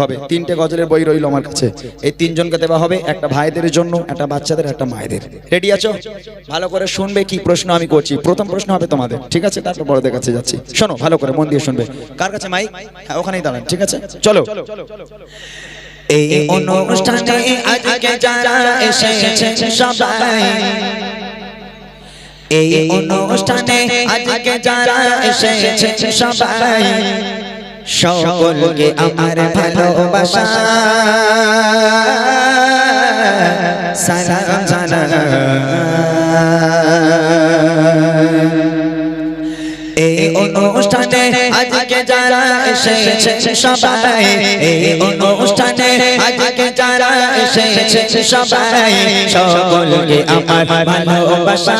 হবে। তিনটে গজলের বই রইল আমার কাছে। এই তিনজনকে দেওয়া হবে, একটা ভাইদের জন্য, একটা বাচ্চাদের, একটা মায়েদের। রেডি আছো? ভালো করে শুনবে কি প্রশ্ন আমি করছি। প্রথম প্রশ্ন হবে তোমাদের, ঠিক আছে? তারপর বড়দের কাছে যাচ্ছি। শোনো, ভালো করে মন দিয়ে শুনবে। কার কাছে মাইক? হ্যাঁ ওখানেই দাঁড়ান, ঠিক আছে? চলো। এই অনুষ্ঠানে আজকে যারা এসেছে সবাই, এই অনুষ্ঠানে আজকে যারা এসেছে সবাই সকলকে আমার ভালোবাসা। সালাম জানা অনুষ্ঠানে আজকে যারা এসেছে সবাই, এই অনুষ্ঠানে আজকে যারা এসেছে সবাই, সকলকে আমার ভালোবাসা,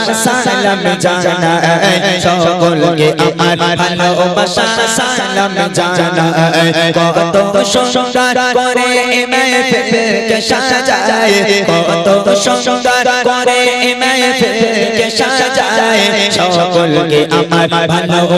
সালাম জানাই। সকলকে আমার ভালোবাসা, সালাম জানাই। কত সুন্দর করে মেহফিলকে সাজায় কত সুন্দর করে মেহফিলকে সাজায় সকলকে আমার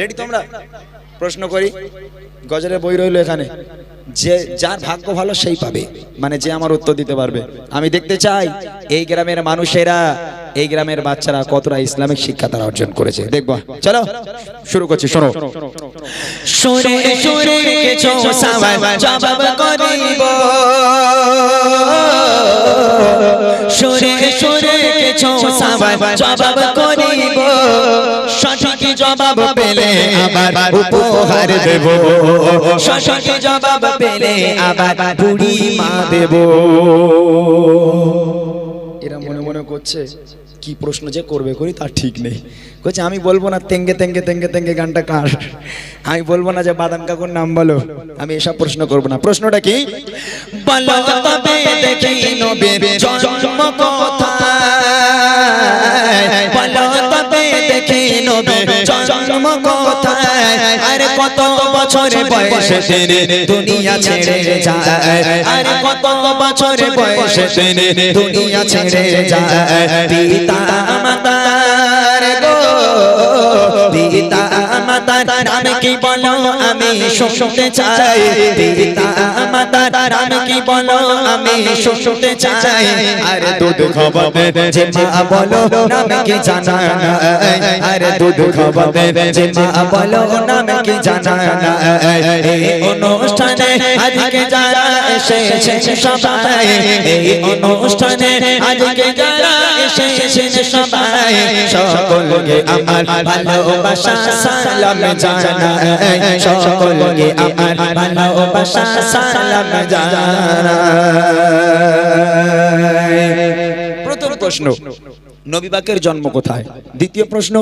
রেডি তোমরা প্রশ্ন করি গজলের বই রইল এখানে যে যার ভাগ্য ভালো সেই পাবে মানে যে আমার উত্তর দিতে পারবে আমি দেখতে চাই এই গ্রামের মানুষেরা এই গ্রামের বাচ্চারা কতটা ইসলামিক শিক্ষা তারা অর্জন করেছে দেখব চলো শুরু করছি শোনো জবাব করিব কিছু জবাব করিব সঠিক জবাব পেলে আবার উপহার দেব। সঠিক জবাব পেলে আবার বুড়ি মা দেব। এরা মনে মনে করছে কি প্রশ্ন যে করবে করি তার ঠিক নেই। করছে আমি বলব না তেঙ্গে তেঙ্গে তেঙ্গে তেঙ্গে গানটা কার? আমি বলব না যে বাদাম কাকুর নাম বলো। আমি এসব প্রশ্ন করব না। প্রশ্নটা কি? বলো তবে দেখি নবীর জন্ম কোথায়। বলো তবে দেখি নবীর জন্ম কোথায়? আরে কত বছরে বয়সে তিনি দুনিয়া ছেড়ে যায়। আরে কত বছরে বয়সে তিনি দুনিয়া ছেড়ে যায়। পিতা মাতার শুনতে চাই। পিতা মাতার কি বলো? আমি শুনতে চাই। আরে দুধ খাওয়াবে যে মা বলো, নাম কি জানা আরে দুধ খাওয়াবে যে মা বলো, নাম কি জানা এই অনুষ্ঠানে আজকে যারা এসেছে সবাই, এই অনুষ্ঠানে আজকে যারা এসেছে সবাই, সকলকে আমার ভালোবাসা, সালাম জানাই। সকলকে আমার ভালোবাসা সালাম জানাই প্রথম প্রশ্ন নবীবাকের জন্ম কোথায়? দ্বিতীয় প্রশ্ন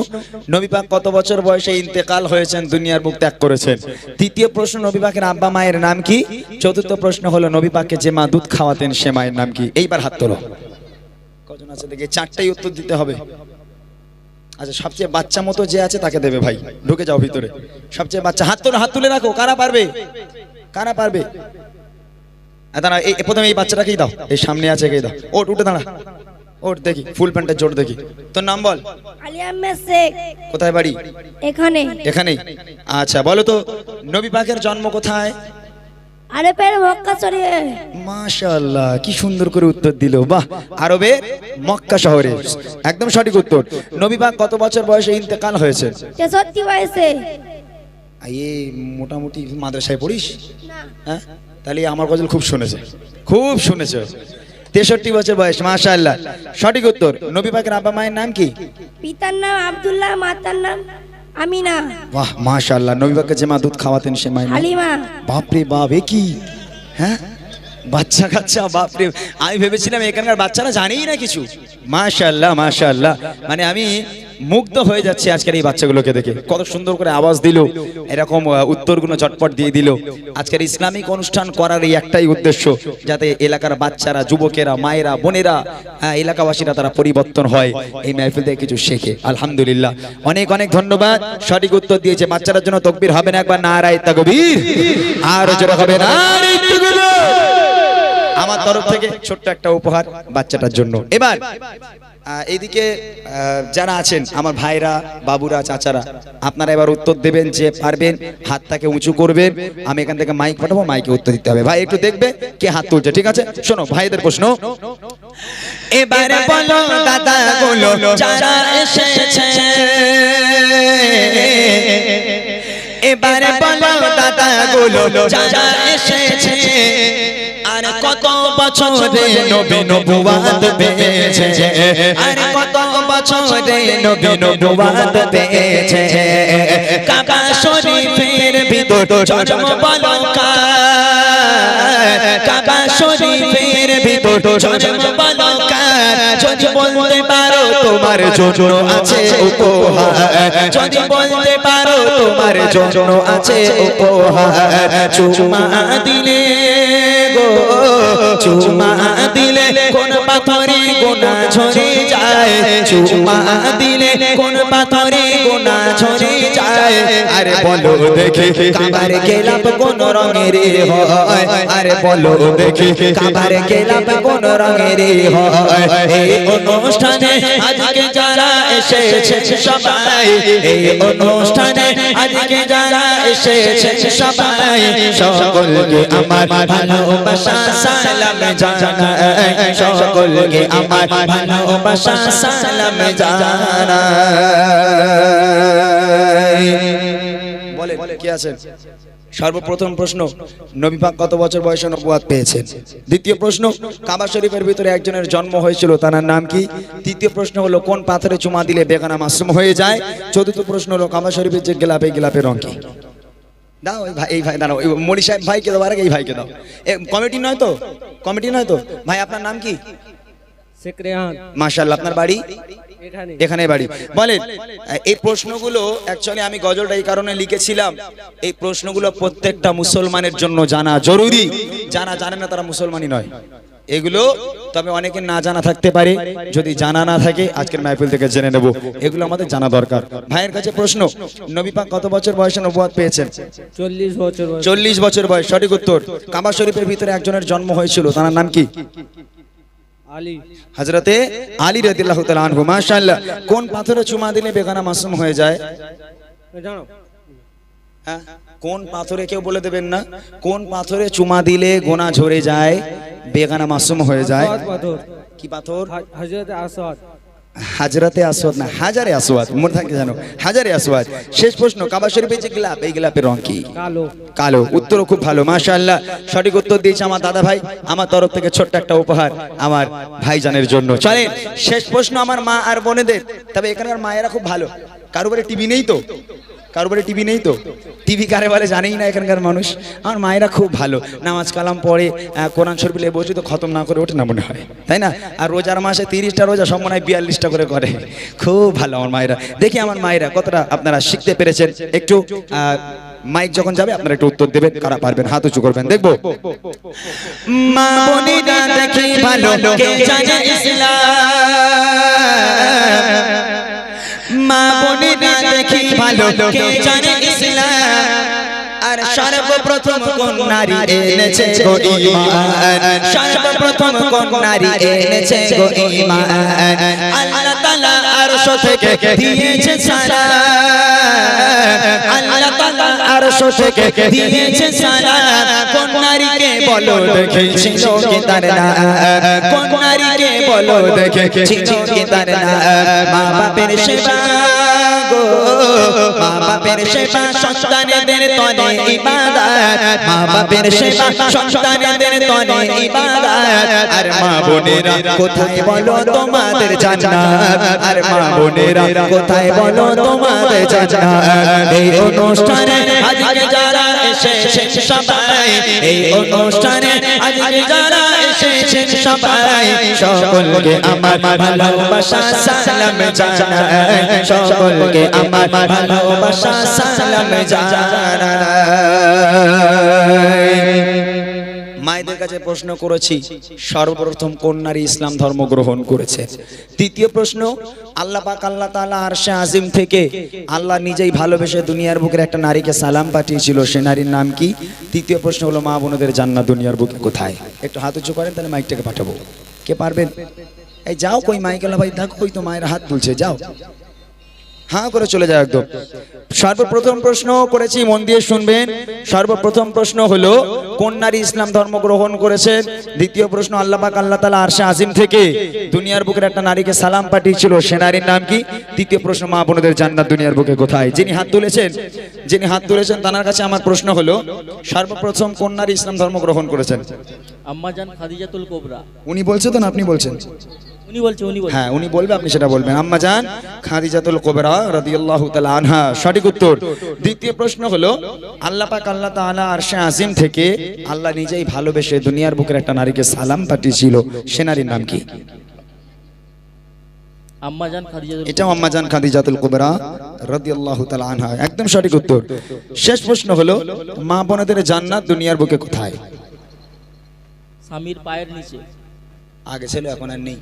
নবীবাক কত বছর বয়সে ইন্তেকাল হয়েছেন দুনিয়ার মুখ ত্যাগ করেছেন? তৃতীয় প্রশ্ন নবীবাকের আব্বা মায়ের নাম কি? চতুর্থ প্রশ্ন হলো নবীবাককে যে মা দুধ খাওয়াতেন সে মায়ের নাম কি? এইবার হাত তোলো। কজন আছে দেখি? চারটাই উত্তর দিতে হবে। আচ্ছা সবচেয়ে বাচ্চা মতো যে আছে তাকে দেবে ভাই। ঢুকে যাও ভিতরে। সবচেয়ে বাচ্চা হাত তুলে হাত তুলে রাখো কারা পারবে? কারা পারবে? দাঁড়া এই প্রথমে এই বাচ্চাটাকেই দাও। এই সামনে আছে একেই দাও। ওট উঠে দাঁড়া। ওট দেখি ফুল প্যান্টের জোর দেখি। তোর নাম বল? কোথায় বাড়ি? এখানে। এখানেই? আচ্ছা বলো তো নবী পাকের জন্ম কোথায়? আরে পের মক্কা শরীফ মাশাআল্লাহ কি সুন্দর করে উত্তর দিল। বাহ আরবে মক্কা শহরে। একদম সঠিক উত্তর। নবী পাক কত বছর বয়সে ইন্তেকাল হয়েছে? তেষট্টি বয়সে। এই মোটামুটি মাদ্রাসায় পড়িস? না। হ্যাঁ? তাহলে আমার গজল খুব শুনেছে। খুব শুনেছে। তেষট্টি বছর বয়স মাশাআল্লাহ। সঠিক উত্তর। নবী পাকের আব্বা মায়ের নাম কি? পিতার নাম আব্দুল্লাহ মাতার নাম আমিনা। বাহ মাশাআল্লাহ নবীবাকে যে মা দুধ খাওয়াতেন সে নাম হালিমা। বাপরে বাপ এ কি? হ্যাঁ? বাচ্চা কাচ্চা বাপরে। আমি ভেবেছিলাম এখানকার বাচ্চারা জানেই না কিছু। মাশাআল্লাহ মাশাআল্লাহ। মানে আমি মুগ্ধ হয়ে যাচ্ছে আজকের এই বাচ্চাগুলোকে দেখে। কত সুন্দর করে আওয়াজ দিল, এরকম উত্তরগুলো চটপট দিয়ে দিল। আজকের ইসলামিক অনুষ্ঠান করার এই একটাই উদ্দেশ্য, যাতে এলাকার বাচ্চারা, যুবকেরা, মায়েরা, বোনেরা এলাকাবাসীরা তারা পরিবর্তন হয়। এই মেহফিল থেকে কিছু শেখে। আলহামদুলিল্লাহ। অনেক অনেক ধন্যবাদ। সঠিক উত্তর দিয়েছে বাচ্চারা জন্য তকবির হবে না একবার নারায় তাকবীর। আর জোরে হবে তাকবীর। আমার তরফ থেকে ছোট্ট একটা উপহার বাচ্চাটার জন্য। এবার এইদিকে যারা আছেন, আমার ভাইরা, বাবুরা, চাচারা, আপনারা এবার উত্তর দেবেন যে পারবেন, হাতটাকে উঁচু করবেন। আমি এখান থেকে মাইক পাঠাবো মাইকে উত্তর দিতে হবে। ভাই, একটু দেখবে কে হাত তুলছে, ঠিক আছে? শোনো, ভাইদের প্রশ্ন। এবারে বলো দাদা গুলো যারা এসেছে। এবারে বলো দাদা গুলো যারা এসেছে। আর কত বছরে নবী নবুয়াত পেয়েছে। আর কত বছরে নবী নবুয়াত পেয়েছে। কাবা শরীফের ভিতর জন্ম কাবা শরীফের ভিতর জন্ম যদি বলতে পারো তোমার জন্য আছে উপহার। যদি বলতে পারো তোমার জন্য আছে উপহার। চুমা দিলে গো। চুমা দিলে কোন পাথরে গোনা ঝরে যায়। চুমা দিলে কোন পাথরে গোনা ঝরে যায়। আরে বলো দেখে, কাবার গেলাপ কোন রঙের হয়। আরে বলো দেখে, কাবার গেলাপ কোন রঙের হয়। অনুষ্ঠানে আজকে যারা এসেছে সবাই, এই অনুষ্ঠানে আজকে যারা এসেছে সবাই, সকলকে আমার ভালোবাসা, সালাম জানাই। সকলকে আমার ভালোবাসা, সালাম জানাই। বলেন, কি আছেন সর্বপ্রথম প্রশ্ন নবী পাক কত বছর বয়সে নবুয়াত পেয়েছেন? দ্বিতীয় প্রশ্ন কাবা শরীফের ভিতরে একজনের জন্ম হয়েছিল তার নাম কি? তৃতীয় প্রশ্ন হলো কোন পাথরে চুমা দিলে বেগানা মাসুম হয়ে যায়? চতুর্থ প্রশ্ন হলো কাবা শরীফের যে গেলাপে গেলাপের রং কি? দাও ভাই এই ভাই দাঁড়াও মনি সাহেব ভাইকে দাও আর এই ভাইকে দাও। কমিটি নয় তো? কমিটি নয় তো? ভাই আপনার নাম কি? মাশাআল্লাহ আপনার বাড়ি? এখানে বাড়ি। বলেন এই প্রশ্নগুলো অ্যাকচুয়ালি আমি গজলটা এই কারণে লিখেছিলাম এই প্রশ্নগুলো প্রত্যেকটা মুসলমানের জন্য জানা জরুরি। যারা জানে না তারা মুসলমানই নয়। এগুলো তবে অনেকে না জানা থাকতে পারে। যদি জানা না থাকে আজকের মাহফিল থেকে জেনে নেব। এগুলো আমাদের জানা দরকার। ভাইয়ের কাছে প্রশ্ন নবী পাক কত বছর বয়সে নবুয়াত পেয়েছেন? চল্লিশ বছর বয়স। চল্লিশ বছর বয়স সঠিক উত্তর। কাবা শরীফের ভিতরে একজনের জন্ম হয়েছিল তার নাম কি? হজরতে আলী রাদিয়াল্লাহু তাআলা আনহু মাশাআল্লাহ কোন পাথরে চুমা দিলে বেগানা মাসুম হয়ে যায়? জানো। হ্যাঁ? কোন পাথরে কেউ বলে দেবেন না? কোন পাথরে চুমা দিলে গোনা ঝরে যায় বেগানা মাসুম হয়ে যায়? পাথর। কি পাথর? হজরত আসাদ। হাজরাতে আসওয়াদ না হাজারে আসওয়াদ মনে থাকে জানো হাজারে আসওয়াদ। শেষ প্রশ্ন কাবা শরীফে যে গোলাপ এই গ্লাপের রং কি? কালো। কালো উত্তর খুব ভালো মাশাআল্লাহ। সঠিক উত্তর দিয়েছে আমার দাদা ভাই আমার তরফ থেকে ছোট্ট একটা উপহার আমার ভাইজানের জন্য। চলে শেষ প্রশ্ন আমার মা আর বোনেদের তবে এখানে আর মায়েরা খুব ভালো কারোবারে টিভি নেই তো? কারও বাড়ি টিভি নেই তো? টিভি কারে বলে? জানেই না এখানকার মানুষ। আমার মায়েরা খুব ভালো। নামাজ কালাম পড়ে কোরআন শরীফ বসে তো খতম না করে ওঠে না মনে হয়। তাই না? আর রোজার মাসে তিরিশটা রোজা সব মনে হয় বিয়াল্লিশটা করে করে। খুব ভালো আমার মায়েরা। দেখি আমার মায়েরা কতটা আপনারা শিখতে পেরেছেন। একটু মাইক যখন যাবে, আপনারা একটু উত্তর দেবেন। কারা পারবেন? হাত উঁচু করবেন। দেখব। মা বোনেরা ভালো কে জানে ইসলাম আর সর্বপ্রথম কোন নারী এনেছে গো ঈমান? সর্বপ্রথম কোন নারী এনেছে গো ঈমান? আল্লাহ তাআলা আরশ থেকে দিয়েছে সালাম আল্লাহ তাআলা আরশ থেকে দিয়েছে সালাম কোন নারীকে বলো দেখেছিল কি তার নাম কোন নারীকে বলো দেখেছিল কি তার মা বাপের সেবা। গো। মা বাপের সেবা সন্তানেদের তনে ইবাদত। মা বাপের সেবা সন্তানেদের তনে ইবাদত। আর মা বোনেরা, কোথায় বলো তোমাদের জান্নাত? আর মা বোনেরা, কোথায় বলো তোমাদের জান্নাত? এই অনুষ্ঠানে আজকে যারা এসেছে সবাই, এই অনুষ্ঠানে আজকে যারা এসেছেন সবাই। সকলকে আমার ভালোবাসা সালাম জানাই সকলকে আমার ভালোবাসা সালাম জানাই মায়েদের কাছে প্রশ্ন করেছি, সর্বপ্রথম কোন নারী ইসলাম ধর্ম গ্রহণ করেছে? দ্বিতীয় প্রশ্ন, আল্লাহ পাক, আল্লাহ তাআলা আরশে আজিম থেকে আল্লাহ নিজেই ভালোবেসে দুনিয়ার বুকের একটা নারীকে সালাম পাঠিয়েছিল, সে নারীর নাম কি? তৃতীয় প্রশ্ন হলো, মা বোনদের জান্নাত দুনিয়ার বুকে কোথায়? একটু হাত উঁচু করেন, তাহলে মাইকটাকে পাঠাবো। কে পারবেন? এই যাও কই মাইকেলা ভাই থাকো ওই তো মায়ের হাত তুলছে, যাও। হ্যাঁ করে চলে যাও একদম। সর্বপ্রথম প্রশ্ন করেছি মন দিয়ে শুনবেন। সর্বপ্রথম প্রশ্ন হলো কোন নারী ইসলাম ধর্ম গ্রহণ করেছেন দ্বিতীয় প্রশ্ন আল্লাহ পাক আল্লাহ তালা আরশে আজিম থেকে দুনিয়ার বুকের একটা নারীকে সালাম পাঠিয়েছিল সে নারীর নাম কি? তৃতীয় প্রশ্ন মা বোনদের জান্নাত দুনিয়ার বুকে কোথায়? যিনি হাত তুলেছেন যিনি হাত তুলেছেন তার কাছে আমার প্রশ্ন হলো সর্বপ্রথম কোন নারী ইসলাম ধর্ম গ্রহণ করেছেন? আম্মাজান খাদিজাতুল কোবরা। উনি বলছে তো না আপনি বলছেন? উনি বলছে উনি হ্যাঁ উনি বলবে আপনি সেটা বলবেন। আম্মা জান খাদিজাতুল কোবরা রাদিয়াল্লাহু তাআলা আনহা সঠিক উত্তর। দ্বিতীয় প্রশ্ন হলো আল্লাহ পাক আল্লাহ তাআলা আরশে আজিম থেকে আল্লাহ নিজেই ভালোবেসে দুনিয়ার বুকের একটা নারীকে সালাম পাঠিয়েছিল। সে নারীর নাম কি? এটাও আম্মা জান খাদিজাতুল কোবরা রাদিয়াল্লাহু তাআলা আনহা। একদম সঠিক উত্তর। শেষ প্রশ্ন হলো মা বোনদের জান্নাত দুনিয়ার বুকে কোথায়? স্বামীর পায়ের নিচে। আগে ছিল এখন আর নেই।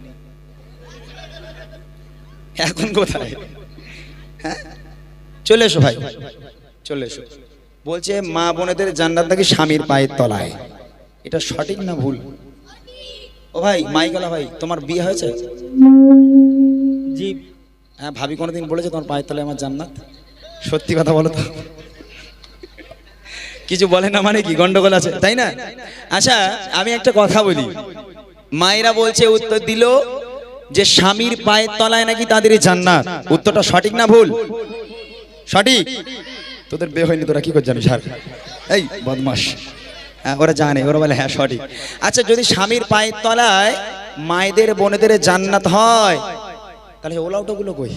এখন কোথায়? হ্যাঁ? চলে এসো ভাই। চলে এসো। বলছে মা বোনেদের জান্নাত নাকি স্বামীর পায়ের তলায়? এটা সঠিক না ভুল? ও ভাই মাইকালা ভাই তোমার বিয়ে হয়েছে? জি। হ্যাঁ ভাবি কোনোদিন বলেছে তোমার পায়ের তলায় আমার জান্নাত? সত্যি কথা বলো তো। কিছু বলে না মানে কি? গন্ডগোল আছে তাই না? আচ্ছা আমি একটা কথা বলি। মায়েরা বলছে উত্তর দিল যে স্বামীর পায়ের তলায় নাকি তাদের জান্নাত? উত্তরটা সঠিক না ভুল? সঠিক? তোদের বে হয়নি, তোরা কি করে জানিস? আর এই বদমাস হ্যাঁ ওরা জানে, ওরা বলে হ্যাঁ সঠিক। আচ্ছা যদি স্বামীর পায়ের তলায় মায়েদের, বোনেদের জান্নাত হয়, তাহলে ওলাউটোগুলো কই?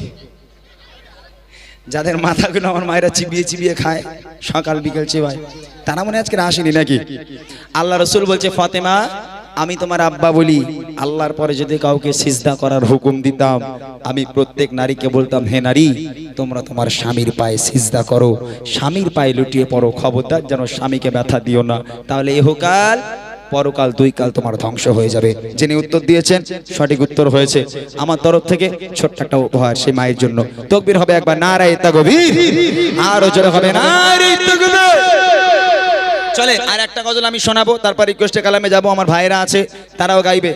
যাদের মাথাগুলো আমার মায়েরা চিবিয়ে চিবিয়ে খায়, সকাল বিকেল চিবায়, তারা মনে আজকে আসেনি নাকি? আল্লাহ রসুল বলছে, ফাতেমা আমি তোমার আব্বা বলি, আল্লাহর পরে যদি কাউকে সিজদা করার হুকুম দিতাম, আমি প্রত্যেক নারীকে বলতাম, হে নারী, তোমরা তোমার স্বামীর পায়ে সিজদা করো। স্বামীর পায়ে লুটিয়ে পড়ো, খবরদার যেন স্বামীকে ব্যথা দিও না। তাহলে এহকাল, পরকাল দুই কাল তোমার ধ্বংস হয়ে যাবে। যিনি উত্তর দিয়েছেন, সঠিক উত্তর হয়েছে। আমার তরফ থেকে ছোট্ট একটা উপহার সেই মায়ের জন্য। তকবির হবে একবার নারায় তাগবীর আরও জোরে হবে নারায় চলে, আর একটা গজল আমি শোনাবো, তারপর রিকোয়েস্টে কালামে যাব, আমার ভাইরা আছে, তারাও গাইবে।